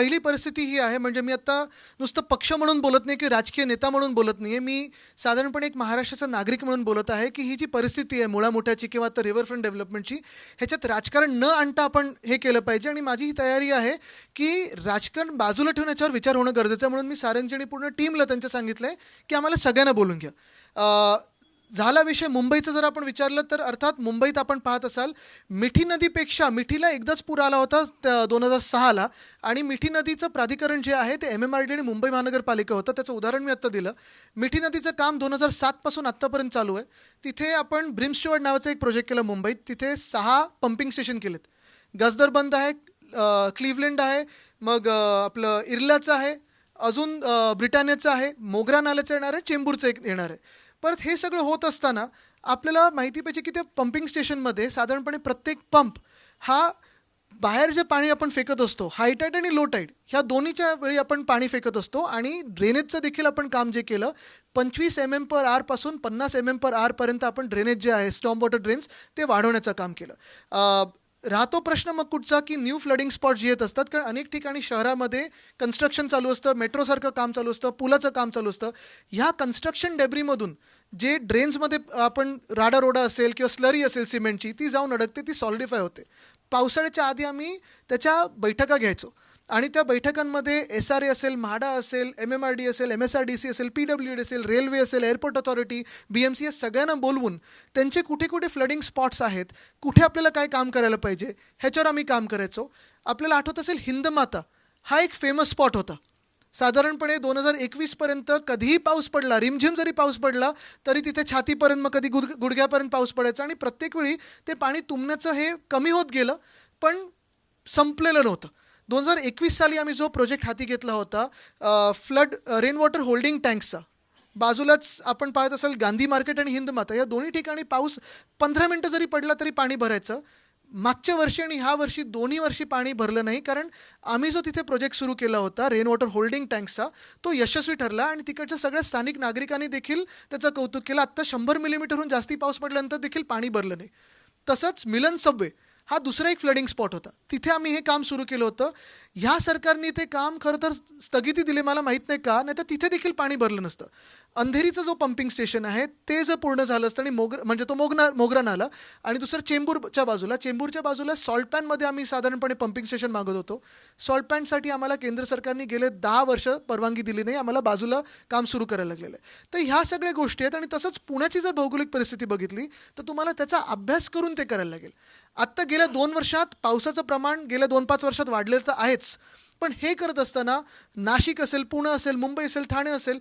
पहिली परिस्थिती ही आहे म्हणजे मी आता नुसतं पक्ष म्हणून बोलत नाही किंवा राजकीय नेता म्हणून बोलत नाही आहे मी साधारणपणे एक महाराष्ट्राचा नागरिक म्हणून बोलत आहे की ही जी परिस्थिती आहे मुळामोठ्याची किंवा आता रिव्हरफ्रंट डेव्हलपमेंटची ह्याच्यात राजकारण न आणता आपण हे केलं पाहिजे. आणि माझी ही तयारी आहे की राजकारण बाजूला ठेवून याच्यावर विचार होणं गरजेचं आहे म्हणून मी सारंगची आणि पूर्ण टीमला त्यांचं सांगितलं आहे की आम्हाला सगळ्यांना बोलून घ्या. झाला विषय मुंबईचं जर आपण विचारलं तर अर्थात मुंबईत आपण पाहत असाल मिठी नदीपेक्षा मिठीला एकदाच पूर आला होता दोन हजार सहाला. आणि मिठी नदीचं प्राधिकरण जे आहे ते एम एम आर डी आणि मुंबई महानगरपालिका होतं. त्याचं उदाहरण मी आत्ता दिलं. मिठी नदीचं काम दोन हजार सातपासून आत्तापर्यंत चालू आहे. तिथे आपण ब्रिमस्टुअर्ड नावाचा एक प्रोजेक्ट केला मुंबईत. तिथे सहा पंपिंग स्टेशन केलेत. गजदर बंद आहे अं, क्लिव्हलँड आहे मग आपलं इर्लाचं आहे अजून ब्रिटानियाचं आहे मोगरा नाल्याचं येणार आहे चेंबूरचं एक येणार आहे. परत हे सगळं होत असताना आपल्याला माहिती पाहिजे की त्या पंपिंग स्टेशनमध्ये साधारणपणे प्रत्येक पंप हा बाहेर जे पाणी आपण फेकत असतो हायटाईड आणि लो टाईड ह्या दोन्हीच्या वेळी आपण पाणी फेकत असतो आणि ड्रेनेजचं देखील आपण काम जे केलं पंचवीस एम एम पर आरपासून पन्नास एम एम पर आरपर्यंत आपण ड्रेनेज जे आहे स्टॉम वॉटर ड्रेन्स ते वाढवण्याचं काम केलं. राहतो प्रश्न मग कुठचा की न्यू फ्लडिंग स्पॉट जे येत असतात. कारण अनेक ठिकाणी शहरामध्ये कन्स्ट्रक्शन चालू असतं मेट्रोसारखं काम चालू असतं पुलाचं काम चालू असतं. ह्या कन्स्ट्रक्शन डेब्रीमधून जे ड्रेन्समध्ये आपण राडा रोडा असेल किंवा स्लरी असेल सिमेंटची ती जाऊन अडकते ती सॉलिडिफाय होते. पावसाळ्याच्या आधी आम्ही त्याच्या बैठका घ्यायचो. आणि त्या बैठकांमध्ये एस आर ए असेल म्हाडा असेल एम एम आर डी असेल M S R D C असेल पी डब्ल्यू डी असेल रेल्वे असेल airport authority B M C या सगळ्यांना बोलवून त्यांचे कुठे कुठे फ्लडिंग स्पॉट्स आहेत कुठे आपल्याला काय काम करायला पाहिजे ह्याच्यावर आम्ही काम करायचो. आपल्याला आठवत असेल हिंदमाता हा एक फेमस स्पॉट होता. साधारणपणे दोन हजार एकवीसपर्यंत कधीही पाऊस पडला रिमझिम जरी पाऊस पडला तरी तिथे छातीपर्यंत मग कधी गुड गुडघ्यापर्यंत पाऊस पडायचा आणि प्रत्येक वेळी ते पाणी तुंबण्याचं हे कमी होत गेलं पण संपलेलं नव्हतं. दोन हजार एकवीस साली आम्ही जो प्रोजेक्ट हाती घेतला होता फ्लड रेन वॉटर होल्डिंग टँक्सचा बाजूलाच आपण पाहत असाल गांधी मार्केट आणि हिंदमाता या दोन्ही ठिकाणी पाऊस पंधरा मिनटं जरी पडला तरी पाणी भरायचं. मागच्या वर्षी आणि ह्या वर्षी दोन्ही वर्षी पाणी भरलं नाही कारण आम्ही जो तिथे प्रोजेक्ट सुरू केला होता रेन वॉटर होल्डिंग टँक्सचा तो यशस्वी ठरला आणि तिकडच्या सगळ्या स्थानिक नागरिकांनी देखील त्याचं कौतुक केलं. आत्ता शंभर मिलीमीटरहून जास्ती पाऊस पडल्यानंतर देखील पाणी भरलं नाही. तसंच मिलन सबवे हा दुसरा एक फ्लडिंग स्पॉट होता. तिथे आम्ही हे काम सुरू केलं होतं. ह्या सरकारने ते काम खरं तर स्थगिती दिली मला माहीत नाही का? नाही तर तिथे देखील पाणी भरलं नसतं. अंधेरीचं जो पंपिंग स्टेशन आहे ते जर पूर्ण झालं असतं आणि मोगर म्हणजे तो मोगना मोगरा नाला आणि दुसरं चेंबूरच्या बाजूला चेंबूरच्या बाजूला सॉल्ट पॅनमध्ये आम्ही साधारणपणे पंपिंग स्टेशन मागत होतो. सॉल्ट पॅनसाठी आम्हाला केंद्र सरकारने गेले दहा वर्ष परवानगी दिली नाही आम्हाला बाजूला काम सुरू करायला लागलेलं आहे. तर ह्या सगळ्या गोष्टी आहेत आणि तसंच पुण्याची जर भौगोलिक परिस्थिती बघितली तर तुम्हाला त्याचा अभ्यास करून ते करायला लागेल. आत्ता गेल्या दोन वर्षात पावसाचं प्रमाण गेल्या दोन पाच वर्षात वाढलेलं तर आहेच पण हे करत असताना नाशिक असेल पुणे असेल मुंबई असेल ठाणे असेल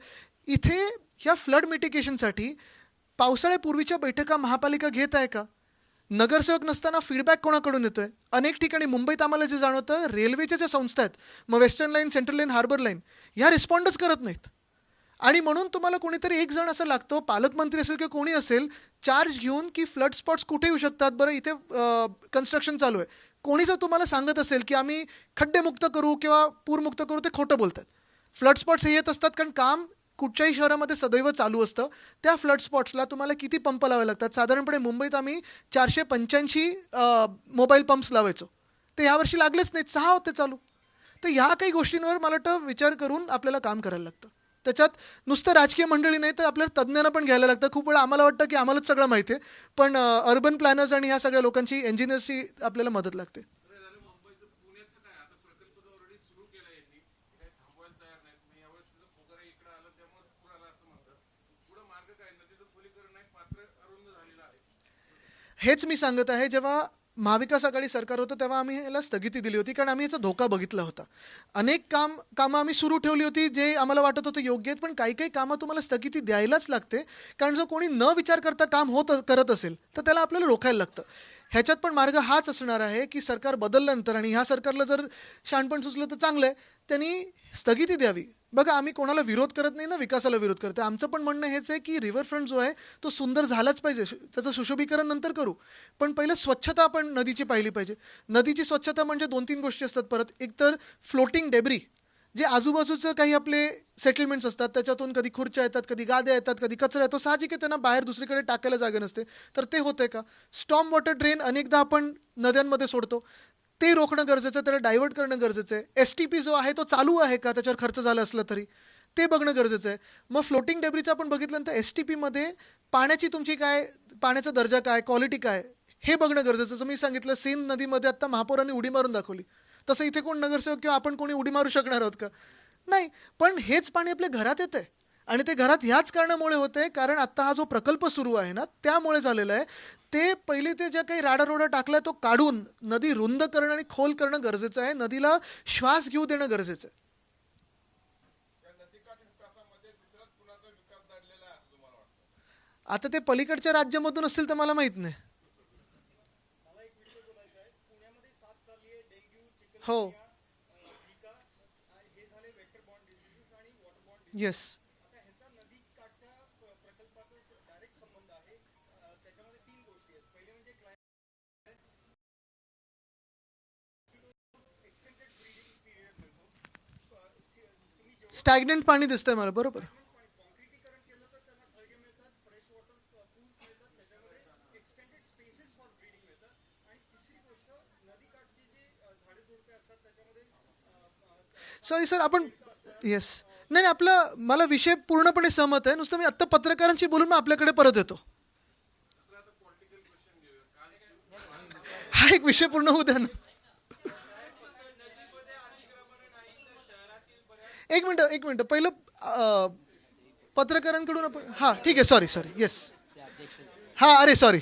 इथे ह्या फ्लड मिटिगेशनसाठी पावसाळ्यापूर्वीच्या बैठका महापालिका घेत आहे का? नगरसेवक नसताना फीडबॅक कोणाकडून येतोय? अनेक ठिकाणी मुंबईत आम्हाला जे जाणवतं रेल्वेच्या ज्या संस्था आहेत मग western line central line harbour line ह्या रिस्पॉन्डच करत नाहीत. आणि म्हणून तुम्हाला कोणीतरी एक जण असं लागतो पालकमंत्री असेल किंवा कोणी असेल चार्ज घेऊन की फ्लड स्पॉट्स कुठे येऊ शकतात? बरं इथे कन्स्ट्रक्शन चालू आहे. कोणी जर तुम्हाला सांगत असेल की आम्ही खड्डेमुक्त करू किंवा पूरमुक्त करू ते खोटं बोलतात. फ्लड स्पॉट्स हे येत असतात कारण काम कुठच्याही शहरामध्ये सदैव चालू असतं. त्या फ्लड स्पॉट्सला तुम्हाला किती पंप लावावे लागतात? साधारणपणे मुंबईत आम्ही चारशे पंच्याऐंशी मोबाईल पंप्स लावायचो. ते यावर्षी लागलेच नाहीत. सहा होते चालू. तर ह्या काही गोष्टींवर मला वाटतं विचार करून आपल्याला काम करायला लागतं. त्याच्यात नुसतं राजकीय मंडळी नाही तर आपल्याला तज्ज्ञांना पण घ्यायला लागतं. खूप वेळा आम्हाला वाटतं की आम्हालाच सगळं माहिती आहे. पण अर्बन प्लॅनर्स आणि ह्या सगळ्या लोकांची इंजिनियर्सची आपल्याला मदत लागते. हेच मी सांगत आहे. जेव्हा महाविकास आघाडी सरकार होतं तेव्हा आम्ही याला स्थगिती दिली होती कारण आम्ही याचा धोका बघितला होता. अनेक काम कामं आम्ही सुरू ठेवली होती जे आम्हाला वाटत होतं योग्य आहेत पण काही काही कामं तुम्हाला स्थगिती द्यायलाच लागते. कारण जर कोणी न विचार करता काम होत करत असेल तर त्याला आपल्याला रोखायला लागतं. ह्याच्यात पण मार्ग हाच असणार आहे की सरकार बदलल्यानंतर आणि ह्या सरकारला जर शहाणपण सुचलं तर चांगलं आहे. त्यांनी स्थगिती द्यावी. बघा आम्ही कोणाला विरोध करत नाही ना विकासाला विरोध करतो आमचं पण म्हणणं हेच आहे की रिव्हरफ्रंट जो आहे तो सुंदर झालाच पाहिजे. शु- त्याचं सुशोभीकरण नंतर करू. पण पहिलं स्वच्छता आपण नदीची पाहिली पाहिजे. नदीची स्वच्छता म्हणजे दोन तीन गोष्टी असतात परत. एकतर फ्लोटिंग डेब्री जे आजूबाजूचं काही आपले सेटलमेंट्स असतात त्याच्यातून कधी खुर्च्या येतात कधी गाद्या येतात कधी कचरा येतो साहजिक आहे त्यांना बाहेर दुसरीकडे टाकायला जागा नसते. तर ते होते का? स्टॉम वॉटर ड्रेन अनेकदा आपण नद्यांमध्ये सोडतो. ते रोखणं गरजेचं आहे त्याला डायव्हर्ट करणं गरजेचं आहे. एस टी पी जो आहे तो चालू आहे का? त्याच्यावर खर्च झाला असला तरी. ते बघणं गरजेचं आहे. मग फ्लोटिंग डेब्रीचं आपण बघितल्यानंतर एस टी पीमध्ये पाण्याची तुमची काय पाण्याचा दर्जा काय क्वालिटी काय हे बघणं गरजेचं जसं मी सांगितलं सेन नदीमध्ये आत्ता महापौरांनी उडी मारून दाखवली. तसं इथे कोण नगरसेवक किंवा आपण कोणी उडी मारू शकणार आहोत का? नाही पण हेच पाणी आपल्या घरात येतंय. आणि ते घरात ह्याच कारणामुळे होते कारण आत्ता हा जो प्रकल्प सुरू आहे ना त्यामुळे झालेला आहे. ते पहिले ते ज्या काही राडारोडा टाकलाय तो काढून नदी रुंद करणं आणि खोल करणं गरजेचं आहे. नदीला श्वास घेऊ देणं गरजेचं आहे. आता ते पलीकडच्या राज्यामधून असतील तर मला माहीत नाही. हो. येस स्टॅग्नंट पाणी दिसतंय मला बरोबर. सॉरी सर आपण येस नाही नाही आपलं मला विषय पूर्णपणे सहमत आहे. नुसतं मी आत्ता पत्रकारांशी बोलून मग आपल्याकडे परत येतो. हा एक विषय पूर्ण होऊ द्या ना. एक मिनटं एक मिनटं. पहिलं पत्रकारांकडून आपण हां ठीक आहे. सॉरी सॉरी येस हां अरे सॉरी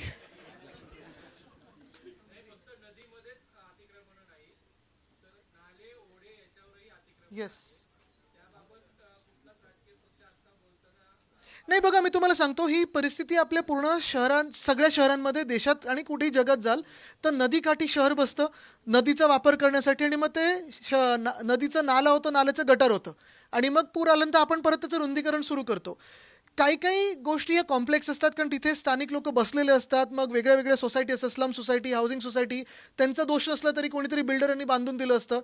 येस नाही बघा मी तुम्हाला सांगतो ही परिस्थिती आपल्या पूर्ण शहरां सगळ्या शहरांमध्ये देशात आणि कुठेही जगात जाल तर नदीकाठी शहर बसतं. नदीचा वापर करण्यासाठी आणि मग ते श नदीचं नाला होतं नाल्याचं गटार होतं. आणि मग पूर आल्यानंतर आपण परत त्याचं रुंदीकरण सुरू करतो. काही काही गोष्टी ह्या कॉम्प्लेक्स असतात कारण तिथे स्थानिक लोक बसलेले असतात मग वेगळ्या वेगळ्या सोसायटी असतात स्लम सोसायटी हाऊसिंग सोसायटी त्यांचा दोष नसला तरी कोणीतरी बिल्डरांनी बांधून दिलं असतं.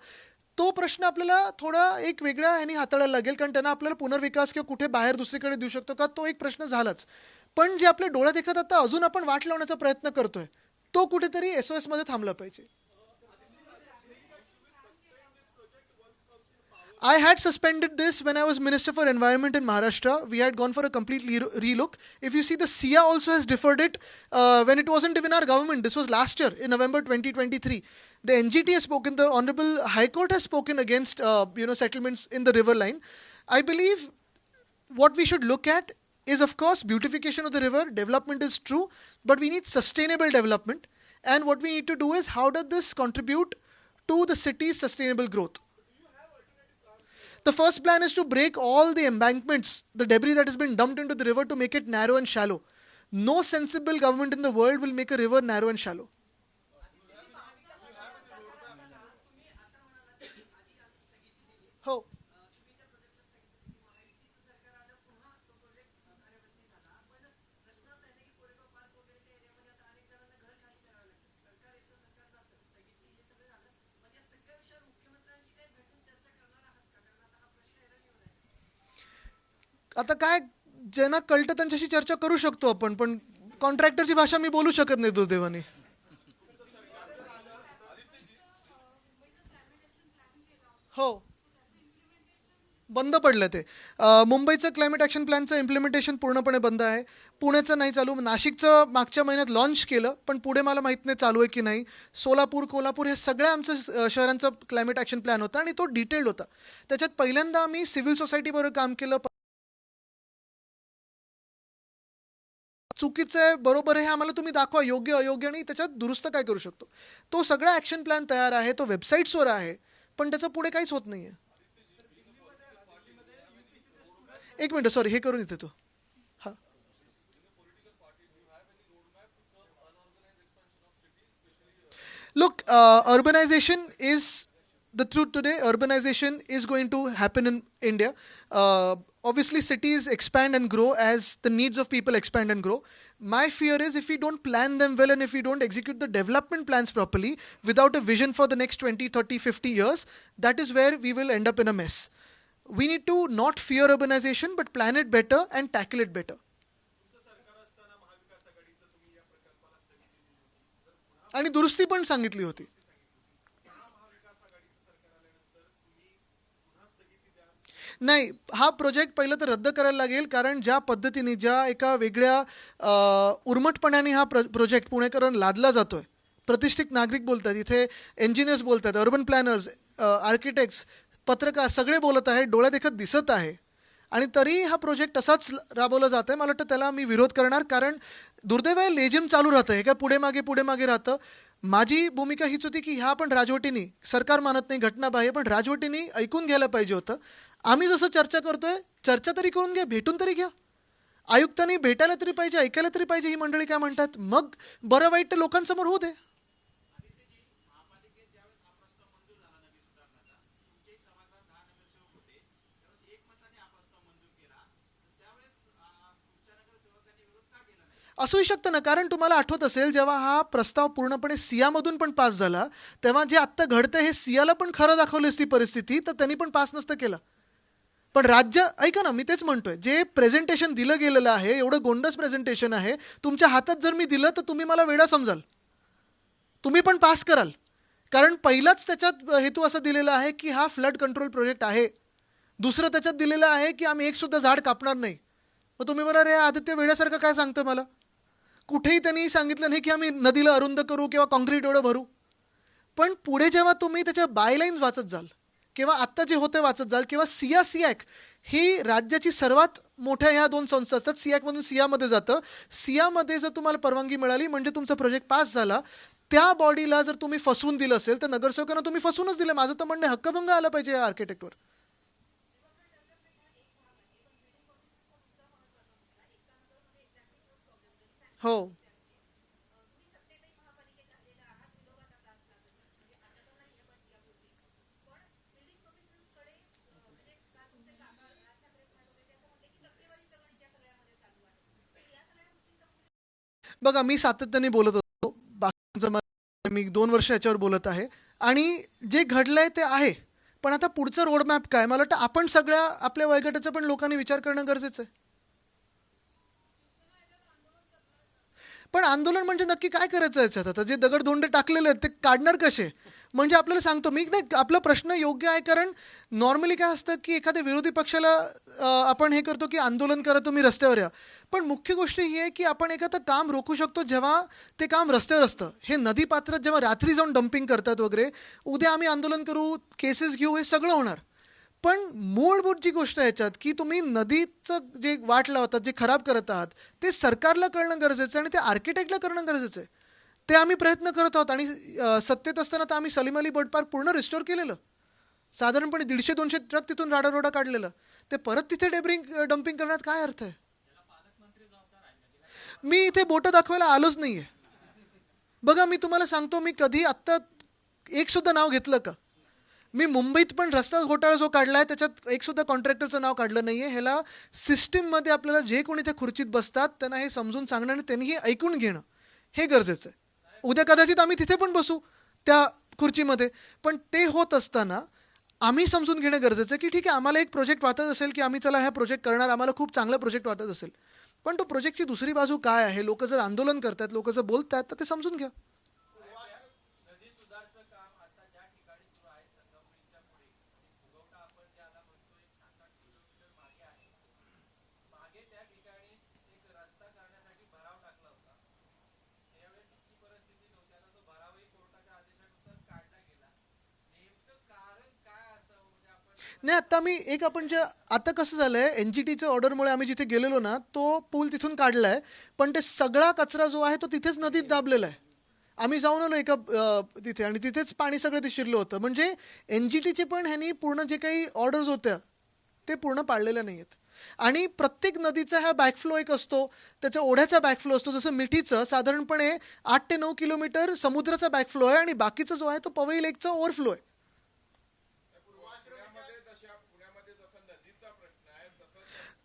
तो प्रश्न आपल्याला थोडा एक वेगळा ह्यानी हाताळायला लागेल कारण त्यांना आपल्याला पुनर्विकास किंवा कुठे बाहेर दुसरीकडे देऊ शकतो का तो एक प्रश्न झालाच. पण जे आपल्या डोळ्यात देखत आता अजून आपण वाट लावण्याचा प्रयत्न करतोय तो कुठेतरी एस ओ मध्ये थांबला पाहिजे. I had suspended this when I was Minister for Environment in Maharashtra. We had gone for a complete le- relook. If you see, the SIA also has deferred it uh, when it wasn't even our government. This was last year in November 2023. The NGT has spoken. The Honorable High Court has spoken against uh, you know settlements in the river line. I believe what we should look at is, of course, beautification of the river. Development is true, but we need sustainable development. And what we need to do is how does this contribute to the city's sustainable growth? The first plan is to break all the embankments, the debris that has been dumped into the river to make it narrow and shallow. No sensible government in the world will make a river narrow and shallow. आता काय ज्यांना कळतं त्यांच्याशी चर्चा करू शकतो आपण पण कॉन्ट्रॅक्टरची भाषा मी बोलू शकत नाही दुर्दैवाने. हो. बंद पडलं ते. मुंबईचं क्लायमेट ॲक्शन प्लॅनचं इम्प्लिमेंटेशन पूर्णपणे बंद आहे. पुण्याचं नाही चालू. नाशिकचं मागच्या महिन्यात लॉन्च केलं पण पुढे मला माहीत नाही चालू आहे की नाही. सोलापूर कोल्हापूर हे सगळ्या आमचं शहरांचं क्लायमेट ॲक्शन प्लॅन होता आणि तो डिटेल्ड होता. त्याच्यात पहिल्यांदा आम्ही सिव्हिल सोसायटीबरोबर काम केलं. चुकीचं आहे बरोबर आहे हे आम्हाला तुम्ही दाखवा योग्य अयोग्य आणि त्याच्यात दुरुस्त काय करू शकतो तो सगळा ॲक्शन प्लॅन तयार आहे तो वेबसाईट्सवर आहे पण त्याचं पुढे काहीच होत नाही आहे एक मिनटं सॉरी हे करून येते तो हां look urbanisation is is the truth today. Urbanization is going to happen in India. Uh, obviously, cities expand and grow as the needs of people expand and grow. My fear is if we don't plan them well and if we don't execute the development plans properly without a vision for the next 20, 30, 50 years, that is where we will end up in a mess. We need to not fear urbanization but plan it better and tackle it better. आणि दुरुस्ती पण सांगितली होती नाही हा project पहिलं तर रद्द करायला लागेल कारण ज्या पद्धतीने ज्या एका वेगळ्या उर्मटपणाने हा प्र प्रोजेक्ट पुणेकरण लादला जातोय. प्रतिष्ठित नागरिक बोलतात इथे इंजिनियर्स बोलतात अर्बन प्लॅनर्स आर्किटेक्ट्स पत्रकार सगळे बोलत आहेत डोळ्यात एकत दिसत आहे. आणि तरी हा प्रोजेक्ट असाच राबवला जात आहे मला वाटतं त्याला मी विरोध करणार कारण दुर्दैव आहे लेजिम चालू राहतं हे काय पुढे मागे पुढे मागे राहतं. माझी भूमिका हीच होती की ह्या पण राजवटीनी सरकार मानत नाही घटनाबाह्य पण राजवटींनी ऐकून घ्यायला पाहिजे होतं. आम्ही जसं चर्चा करतोय चर्चा तरी करून घ्या भेटून तरी घ्या. आयुक्तांनी भेटायला तरी पाहिजे ऐकायला तरी पाहिजे ही मंडळी काय म्हणतात मग बरं वाईट लोकांसमोर होऊ दे. असूही शकतं ना कारण तुम्हाला आठवत असेल जेव्हा हा प्रस्ताव पूर्णपणे सियामधून पण पास झाला तेव्हा जे आत्ता घडतं हे सियाला पण खरं दाखवली असती परिस्थिती तर त्यांनी पण पास नसतं केलं. पण राज्य ऐका ना मी तेच म्हणतोय. जे प्रेझेंटेशन दिलं गेलेलं आहे एवढं गोंडस प्रेझेंटेशन आहे तुमच्या हातात जर मी दिलं तर तुम्ही मला वेडा समजाल. तुम्ही पण पास कराल. कारण पहिलाच त्याच्यात हेतू असा दिलेला आहे की हा फ्लड कंट्रोल प्रोजेक्ट आहे. दुसरं त्याच्यात दिलेलं आहे की आम्ही एक सुद्धा झाड कापणार नाही. मग तुम्ही बरं रे आदित्य वेड्यासारखं काय सांगतं मला? कुठेही त्यांनी सांगितलं नाही की आम्ही नदीला अरुंद करू किंवा कॉन्क्रीट एवढं भरू. पण पुढे जेव्हा तुम्ही त्याच्या बायलाईन्स वाचत जाल किंवा आत्ता जे होते वाचत जाल किंवा सिया सियाक ही राज्याची सर्वात मोठ्या ह्या दोन संस्था असतात. सियाकमधून सियामध्ये जातं. सियामध्ये जर तुम्हाला परवानगी मिळाली म्हणजे तुमचा प्रोजेक्ट पास झाला त्या बॉडीला जर तुम्ही फसवून दिलं असेल तर नगरसेवकांना तुम्ही फसवूनच दिलं. माझं तर म्हणणं हक्कभंग आला पाहिजे या आर्किटेक्टवर हो. बघा मी सातत्याने बोलत होतो. बाकीचं मी दोन वर्ष याच्यावर बोलत आहे. आणि जे घडलंय ते आहे. पण आता पुढचं रोडमॅप काय? मला वाटतं आपण सगळ्या आपल्या वयोगटाचा पण लोकांनी विचार करणं गरजेचं आहे. पण आंदोलन म्हणजे नक्की काय करायचं याच्यात? आता जे दगडधोंडे टाकलेले आहेत ते काढणार कसे? म्हणजे आपल्याला सांगतो मी नाही आपला प्रश्न योग्य आहे कारण नॉर्मली काय असतं की एखाद्या विरोधी पक्षाला आपण हे करतो की आंदोलन करा तुम्ही रस्त्यावर या. पण मुख्य गोष्ट ही आहे की आपण एखादं काम रोखू शकतो जेव्हा ते काम रस्त्यावर असतं. हे नदी पात्रात जेव्हा रात्री जाऊन डम्पिंग करतात वगैरे उद्या आम्ही आंदोलन करू केसेस घेऊ हे सगळं होणार. पण मूळभूत जी गोष्ट ह्याच्यात याच्यात की तुम्ही नदीचं जे वाट लावतात जे खराब करत आहात ते सरकारला करणं गरजेचं आहे आणि ते आर्किटेक्टला करणं गरजेचं आहे. ते आम्ही प्रयत्न करत आहोत आणि सत्तेत असताना तर आम्ही सलीम अली बर्ड पार्क पूर्ण रिस्टोर केलेलं. साधारणपणे दीडशे दोनशे ट्रक तिथून राडारोडा काढलेलं. ते परत तिथे डेब्रिंग डम्पिंग करण्यात काय अर्थ आहे? मी इथे बोटं दाखवायला आलोच नाही आहे बघा मी तुम्हाला सांगतो मी कधी आत्ता एक सुद्धा नाव घेतलं का? मी मुंबईत पण रस्ता घोटाळा जो काढला आहे त्याच्यात एक सुद्धा कॉन्ट्रॅक्टरचं नाव काढलं नाहीये. ह्याला सिस्टीममध्ये आपल्याला जे कोणी त्या खुर्चीत बसतात त्यांना हे समजून सांगणं आणि त्यांनी हे ऐकून घेणं हे गरजेचं आहे. उद्या कदाचित आम्ही तिथे पण बसू त्या खुर्चीमध्ये. पण ते होत असताना आम्ही समजून घेणं गरजेचं आहे की ठीक आहे आम्हाला एक प्रोजेक्ट वाटत असेल की आम्ही चला हा प्रोजेक्ट करणार आम्हाला खूप चांगला प्रोजेक्ट वाटत असेल. पण तो प्रोजेक्टची दुसरी बाजू काय आहे? लोक जर आंदोलन करतात लोक जर बोलतात तर ते समजून घ्या. नाही आता मी एक आपण जे आता कसं झालंय एन जी टीच्या ऑर्डरमुळे आम्ही जिथे गेलेलो ना तो पूल तिथून काढलाय. पण ते सगळा कचरा जो आहे तो तिथेच नदीत दाबलेला आहे. आम्ही जाऊन आलो एका तिथे आणि तिथेच पाणी सगळं ते शिरलं होतं. म्हणजे एन जी टीचे पण ह्यांनी पूर्ण जे काही ऑर्डर्स होत्या ते पूर्ण पाळलेल्या नाही आहेत आणि प्रत्येक नदीचा हा बॅकफ्लो एक असतो. त्याच्या ओढ्याचा बॅकफ्लो असतो. जसं मिठीचं साधारणपणे आठ ते नऊ किलोमीटर समुद्राचा बॅकफ्लो आहे आणि बाकीचा जो आहे तो पवई लेकचा ओव्हरफ्लो आहे.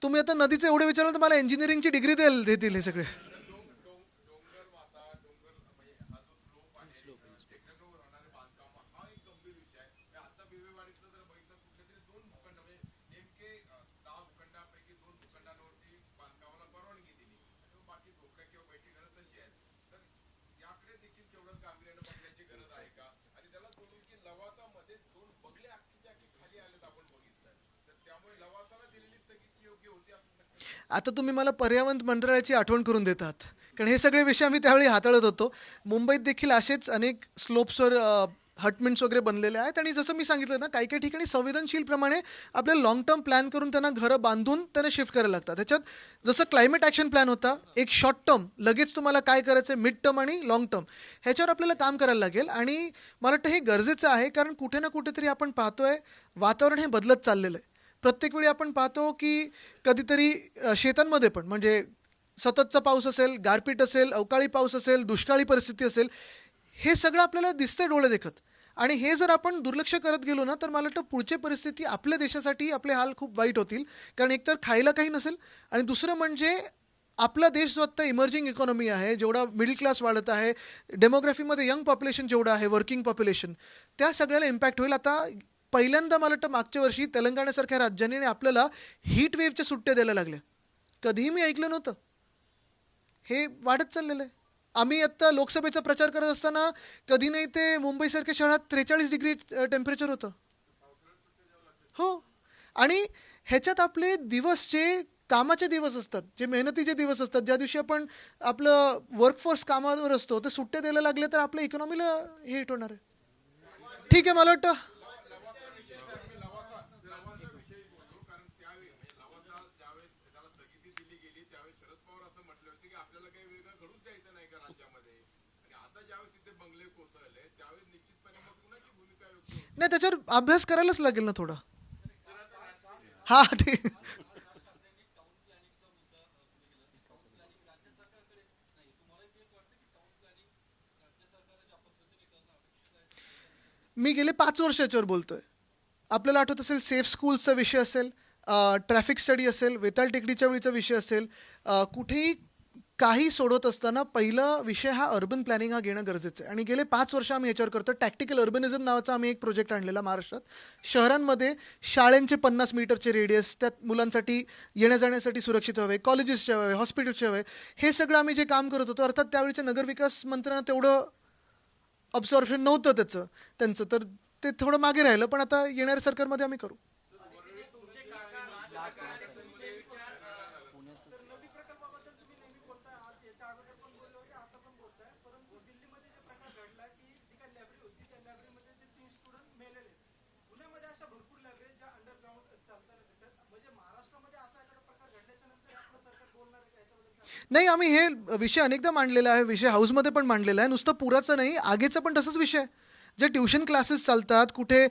तुम्ही आता नदीचं एवढे विचारलं तर मला इंजिनिअरिंगची डिग्री द्यायला देतील हे सगळे. आता तुम्ही मला पर्यावरण मंत्रालयाची आठवण करून देतात. कारण हे सगळे विषय आम्ही त्यावेळी हाताळत होतो. मुंबईत देखील असेच अनेक स्लोप्सवर हटमेंट्स वगैरे बनलेले आहेत. आणि जसं मी सांगितलं ना काही काही ठिकाणी संवेदनशीलप्रमाणे आपल्याला लॉंग टर्म प्लॅन करून त्यांना घरं बांधून त्यांना शिफ्ट करायला लागतात. त्याच्यात जसं क्लायमेट ॲक्शन प्लॅन होता एक शॉर्ट टर्म लगेच तुम्हाला काय करायचं आहे मिड टर्म आणि लॉंग टर्म ह्याच्यावर आपल्याला काम करायला लागेल. आणि मला वाटतं हे गरजेचं आहे कारण कुठे ना कुठेतरी आपण पाहतोय वातावरण हे बदलत चाललेलं आहे. प्रत्येक वेळी आपण पाहतो की कधीतरी शेतांमध्ये पण म्हणजे सततचा पाऊस असेल गारपीट असेल अवकाळी पाऊस असेल दुष्काळी परिस्थिती असेल हे सगळं आपल्याला दिसतंय डोळे देखत. आणि हे जर आपण दुर्लक्ष करत गेलो ना तर मला वाटतं पुढची परिस्थिती आपल्या देशासाठी आपले हाल खूप वाईट होतील. कारण एकतर खायला काही नसेल आणि दुसरं म्हणजे आपला देश जो आत्ता इमर्जिंग इकॉनॉमी आहे जेवढा मिडल क्लास वाढत आहे डेमोग्राफीमध्ये यंग पॉप्युलेशन जेवढं आहे वर्किंग पॉप्युलेशन त्या सगळ्याला इम्पॅक्ट होईल. आता पहिल्यांदा मला वाटतं मागच्या वर्षी तेलंगणासारख्या राज्याने आपल्याला हीट वेव्हच्या सुट्ट्या द्यायला लागल्या. कधीही मी ऐकलं नव्हतं. हे वाढत चाललेलं आहे. आम्ही आत्ता लोकसभेचा प्रचार करत असताना कधी नाही ते मुंबईसारख्या शहरात त्रेचाळीस डिग्री टेम्परेचर होतं. हो. आणि ह्याच्यात आपले दिवस जे कामाचे दिवस असतात जे मेहनतीचे दिवस असतात ज्या दिवशी आपण आपलं वर्कफोर्स कामावर असतो ते सुट्ट्या द्यायला लागले तर आपल्या इकॉनॉमीला हे हिट होणार आहे. ठीक आहे मला वाटतं नाही त्याच्यावर अभ्यास करायलाच लागेल ना थोडा. हा ठीक. मी गेले पाच वर्ष याच्यावर बोलतोय. आपल्याला आठवत असेल सेफ स्कूल्सचा विषय असेल ट्रॅफिक स्टडी असेल वेताळ टेकडीच्या वेळीचा विषय असेल कुठेही काही सोडवत असताना पहिला विषय हा अर्बन प्लॅनिंग हा घेणं गरजेचं आहे. आणि गेले पाच वर्ष आम्ही याच्यावर करतो टॅक्टिकल अर्बनिझम नावाचा आम्ही एक प्रोजेक्ट आणलेला महाराष्ट्रात. शहरांमध्ये शाळांचे पन्नास मीटरचे रेडियस त्यात मुलांसाठी येण्या जाण्यासाठी सुरक्षित हवे कॉलेजेसचे हवे हॉस्पिटलचे हवे हे सगळं आम्ही जे काम करत होतो अर्थात त्यावेळीच्या नगरविकास मंत्र्यांना तेवढं ऑब्झर्वेशन नव्हतं त्याचं त्यांचं. तर ते थोडं मागे राहिलं पण आता येणाऱ्या सरकारमध्ये आम्ही करू. नाही आम्ही हे विषय अनेकदा मांडलेला आहे विषय हाऊसमध्ये पण मांडलेला आहे. नुसतं पुराचं नाही आगीचं पण तसंच विषय जे ट्युशन क्लासेस चालतात कुठे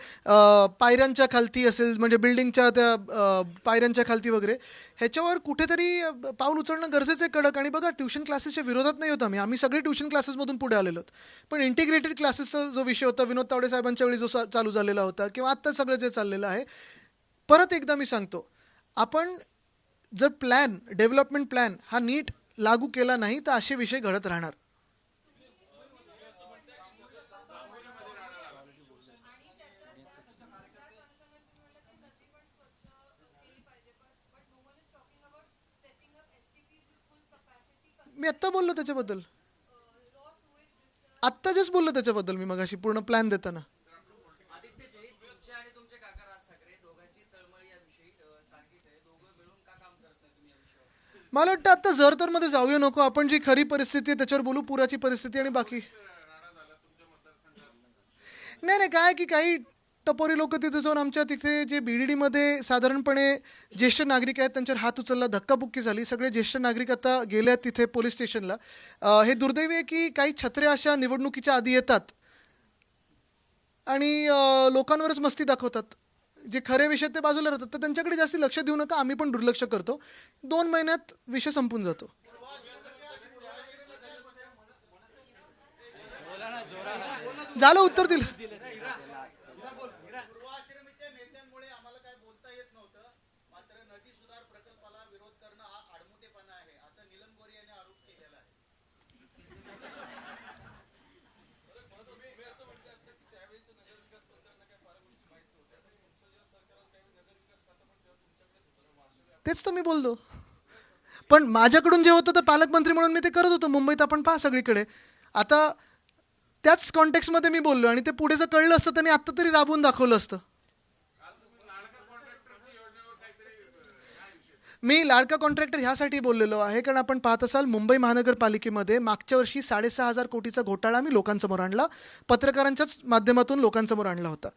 पायऱ्यांच्या खालती असेल म्हणजे बिल्डिंगच्या त्या पायऱ्यांच्या खालती वगैरे ह्याच्यावर कुठेतरी पाऊल उचलणं गरजेचं आहे कडक. आणि बघा ट्युशन क्लासेसच्या विरोधात नाही होत आम्ही. आम्ही सगळे ट्युशन क्लासेसमधून पुढे आलेलो पण इंटिग्रेटेड क्लासेसचा जो विषय होता विनोद तावडे साहेबांच्या वेळी जो चालू झालेला होता किंवा आत्ता सगळं जे चाललेलं आहे परत एकदा मी सांगतो आपण जर प्लॅन डेव्हलपमेंट प्लॅन हा नीट लागू केला नाही तर असे विषय घडत राहणार. मी आत्ता बोललो त्याच्याबद्दल. आत्ता जस्ट बोललो त्याच्याबद्दल मी मगाशी पूर्ण प्लॅन देताना आदित्य जैन तुमचे आणि तुमचे काका राज ठाकरे दोघांची तळमळ याविषयी अ, सारखीच आहे दोघं मिळून का काम करत नाही तुम्ही या विषयावर मला वाटतं आता जर तर मध्ये जाऊया नको. आपण जी खरी परिस्थिती आहे त्याच्यावर बोलू पुराची परिस्थिती आणि बाकी. नाही नाही काय की काही टपोरी लोक तिथे जाऊन आमच्या तिथे जे बी डी डीमध्ये साधारणपणे ज्येष्ठ नागरिक आहेत त्यांच्यावर हात उचलला धक्काबुक्की झाली. सगळे ज्येष्ठ नागरिक आता गेले आहेत तिथे पोलीस स्टेशनला. हे दुर्दैवी आहे की काही छत्र्या अशा निवडणुकीच्या आधी येतात आणि लोकांवरच मस्ती दाखवतात. जे खरे विषय ते बाजूला राहतात. तर त्यांच्याकडे जास्त लक्ष देऊ नका आम्ही पण दुर्लक्ष करतो. दोन महिन्यात विषय संपून जातो. झालं उत्तर दिलं पूर्वाश्रमीच्या नेत्यांमुळे आम्हाला काय बोलता येत नव्हतं मात्र नदी सुधार प्रकल्पाला विरोध करणं हा आडमुठेपणा आहे असं नीलम गोरे यांनी आरोप केलेला आहे तेच तर मी बोलतो पण माझ्याकडून जे होतं तर पालकमंत्री म्हणून मी ते करत होतो. मुंबईत आपण पहा सगळीकडे. आता त्याच कॉन्टेक्स्टमध्ये मी बोललो आणि ते पुढे जर कळलं असतं त्यांनी आत्ता तरी राबवून दाखवलं असतं. मी लाडका कॉन्ट्रॅक्टर ह्यासाठी बोललेलो आहे कारण आपण पाहत असाल मुंबई महानगरपालिकेमध्ये मागच्या वर्षी साडेसहा हजार कोटीचा घोटाळा मी लोकांसमोर आणला. पत्रकारांच्याच माध्यमातून लोकांसमोर आणला होता.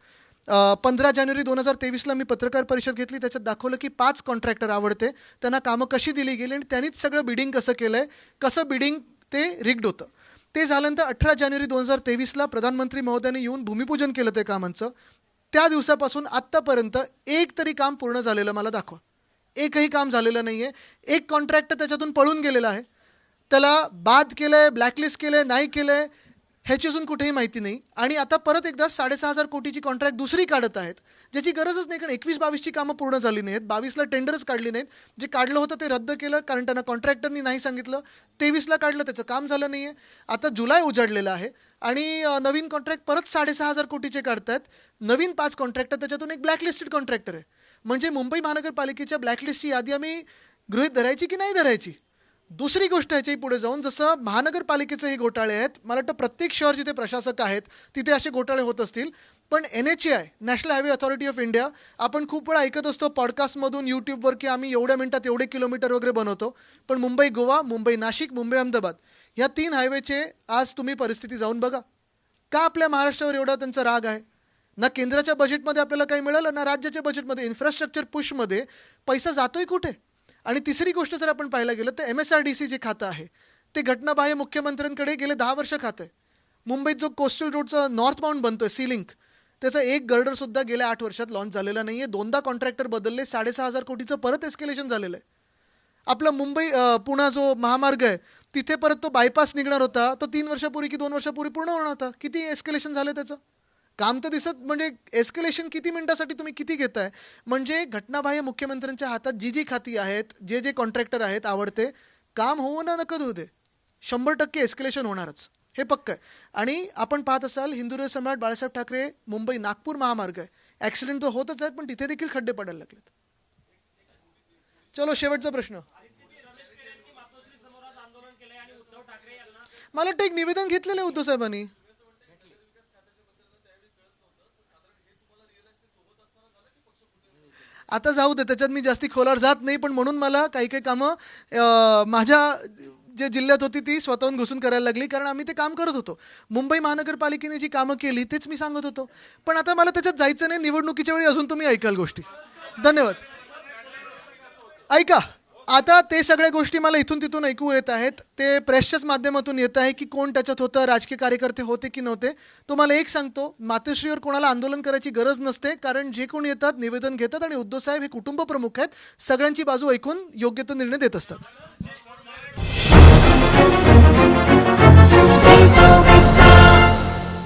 पंधरा जानेवारी दोन हजार तेवीसला मी पत्रकार परिषद घेतली. त्याच्यात दाखवलं की पाच कॉन्ट्रॅक्टर आवडते. त्यांना कामं कशी दिली गेली आणि त्यांनीच सगळं बिडिंग कसं केलं आहे कसं बिडिंग ते रिग्ड होतं. ते झाल्यानंतर अठरा जानेवारी दोन हजार तेवीसला प्रधानमंत्री महोदयाने येऊन भूमिपूजन केलं ते कामांचं. त्या दिवसापासून आत्तापर्यंत एक तरी काम पूर्ण झालेलं मला दाखवा. एकही काम झालेलं नाही आहे एक कॉन्ट्रॅक्टर त्याच्यातून पळून गेलेला आहे. त्याला बाद केलं आहे ब्लॅकलिस्ट केलं आहे नाही केलं आहे ह्याची अजून कुठेही माहिती नाही. आणि आता परत एकदा साडेसहा हजार कोटीची कॉन्ट्रॅक्ट दुसरी काढत आहेत ज्याची गरजच नाही कारण एकवीस बावीसची कामं पूर्ण झाली नाहीत. बावीसला टेंडरच काढली नाहीत. जे काढलं होतं ते रद्द केलं कारण त्यांना कॉन्ट्रॅक्टरनी नाही सांगितलं. तेवीसला काढलं त्याचं काम झालं नाही आहे आता जुलै उजाडलेलं आहे. आणि नवीन कॉन्ट्रॅक्ट परत साडेसहा हजार कोटीचे काढतायत. नवीन पाच कॉन्ट्रॅक्टर त्याच्यातून एक ब्लॅकलिस्टेड कॉन्ट्रॅक्टर आहे. म्हणजे मुंबई महानगरपालिकेच्या ब्लॅकलिस्टची यादी आम्ही गृहीत धरायची की नाही धरायची? दुसरी गोष्ट ह्याच्याही पुढे जाऊन जसं महानगरपालिकेचे हे घोटाळे आहेत मला वाटतं प्रत्येक शहर जिथे प्रशासक आहेत तिथे असे घोटाळे होत असतील. पण N H A I national highway authority of India आपण खूप वेळा ऐकत असतो पॉडकास्टमधून यूट्यूबवर की आम्ही एवढ्या मिनटात एवढे किलोमीटर वगैरे बनवतो. पण मुंबई गोवा मुंबई नाशिक मुंबई अहमदाबाद ह्या तीन हायवेचे आज तुम्ही परिस्थिती जाऊन बघा. का आपल्या महाराष्ट्रावर एवढा त्यांचा राग आहे? ना केंद्राच्या बजेटमध्ये आपल्याला काही मिळालं ना राज्याच्या बजेटमध्ये इन्फ्रास्ट्रक्चर पुशमध्ये पैसा जातोय कुठे? आणि तिसरी गोष्ट जर आपण पाहायला गेलं तर M S R D C जे खातं आहे ते घटनाबाह्य मुख्यमंत्र्यांकडे गेले दहा वर्ष खातं आहे. मुंबईत जो कोस्टल रोडचा नॉर्थ बाउंड बनतोय सी लिंक त्याचा एक गर्डर सुद्धा गेल्या आठ वर्षात लॉन्च झालेला नाहीये. दोनदा कॉन्ट्रॅक्टर बदलले साडेसहा हजार कोटीचं परत एस्केलेशन झालेलं आहे. आपला मुंबई पुणा जो महामार्ग आहे तिथे परत तो बायपास निघणार होता. तो तीन वर्षापूर्वी की दोन वर्षापूर्वी पूर्ण होणार होता. किती एस्केलेशन झालं त्याचं? काम तर दिसत म्हणजे एस्केलेशन किती मिनिटासाठी तुम्ही किती घेताय? म्हणजे घटनाबाह्य मुख्यमंत्र्यांच्या हातात जी जी खाती आहेत जे जे कॉन्ट्रॅक्टर आहेत आवडते काम होऊ ना नकद होऊ दे. शंभर टक्के एस्केलेशन होणारच. हे पक्क आहे. आणि आपण पाहत असाल हिंदुराय सम्राट बाळासाहेब ठाकरे मुंबई नागपूर महामार्ग आहे. ॲक्सिडेंट तर होतच आहेत पण तिथे देखील खड्डे पडायला लागलेत. चलो शेवटचा प्रश्न. मला वाटतं एक निवेदन घेतलेलं आहे उद्धव साहेबांनी. आता जाऊ दे त्याच्यात मी जास्ती खोलावर जात नाही पण म्हणून मला काही काही कामं माझ्या जे जिल्ह्यात होती ती स्वतःहून घुसून करायला लागली कारण आम्ही ते काम करत होतो. मुंबई महानगरपालिकेने जी कामं केली तेच मी सांगत होतो. पण आता मला त्याच्यात जायचं नाही निवडणुकीच्या वेळी अजून तुम्ही ऐकाल गोष्टी. धन्यवाद. ऐका. आता ते सगळ्या गोष्टी मला इथून तिथून ऐकू येत आहेत. ते प्रेसच्याच माध्यमातून येत आहे की कोण त्याच्यात होतं राजकीय कार्यकर्ते होते की नव्हते. तुम्हाला एक सांगतो मातोश्रीवर कोणाला आंदोलन करायची गरज नसते कारण जे कोण येतात निवेदन घेतात आणि उद्धव साहेब हे कुटुंब प्रमुख आहेत सगळ्यांची बाजू ऐकून योग्य तो निर्णय देत असतात.